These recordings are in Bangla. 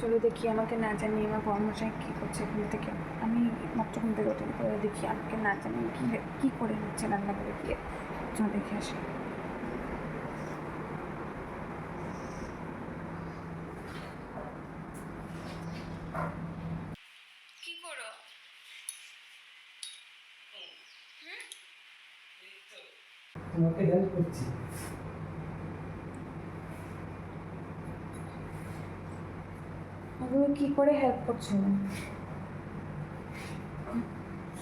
চলো দেখি আমাকে না জানিয়ে আমার বর্মশাই কী করছে এখান থেকে। আমি মাত্র ঘুম থেকে উঠে করে দেখি আমাকে না জানিয়ে কী কী করে হচ্ছে রান্না করে গিয়ে চলো দেখে আসি। তোমাকে হেল্প করছি। ওগুলো কি করে হেল্প করছ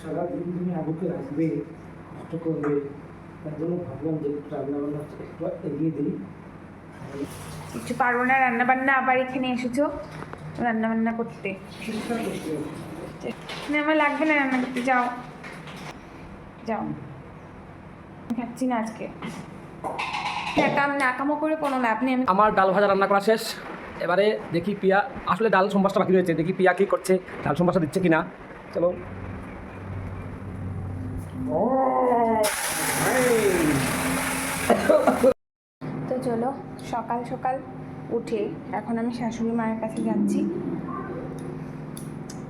সারাদিন তুমি আবুকে রাখবে কষ্ট করবে তার জন্য ভাবলাম যে একটু রান্না বান্না একটু এগিয়ে দিই। কিছু পারব না রান্না বান্না আবার এখানে এসেছ? রান্না বান্না করতে। না আমার লাগবে না রান্না করতে যাও। যাও। খাচ্ছি না আজকে। একাম নাকামো করে কোনো লাভ নেই। আমার ডাল ভাজা রান্না করা শেষ। এবারে দেখি পিয়া, আসলে ডাল সম্বাসটা বাকি রয়েছে, দেখি পিয়া কী করছে, ডাল সম্বাসটা দিচ্ছে কিনা। চলো। তো চলো, সকাল সকাল উঠে এখন আমি শাশুড়ি মায়ের কাছে যাচ্ছি।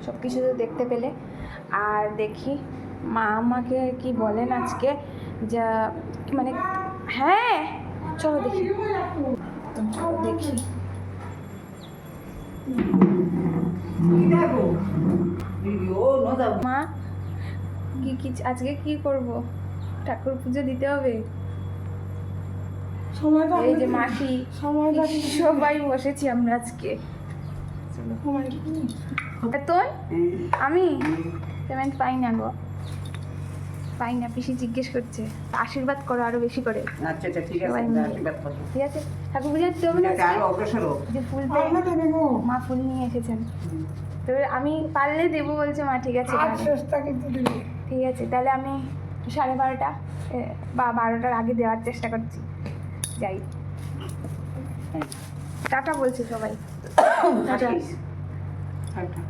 সব কিছু তো দেখতে পেলে। আর দেখি মা আমাকে কি বলেন আজকে, যা মানে হ্যাঁ চলো দেখি। দেখি। মা কি কি আজকে কি করব? ঠাকুর পুজো দিতে হবে? এই যে মাসি সময়টা সবাই বসেছি আমরা আজকে। তোর আমি? পেমেন্ট পাই না গো পাই না পিসি জিজ্ঞেস করছে। আশীর্বাদ করো আরও বেশি করে। আচ্ছা আচ্ছা ঠিক আছে আশীর্বাদ করো। ঠিক আছে। ঠাকুর পুজো দিতে হবে না অগ্রসর যে ফুল মা ফুল নিয়ে এসেছেন। তবে আমি পারলে দেবো বলছে মা ঠিক আছে তাহলে। ঠিক আছে তাহলে আমি সাড়ে বারোটা বা বারোটার আগে দেওয়ার চেষ্টা করছি। যাই। টাটা বলছি সবাই। টাটা। টাটা।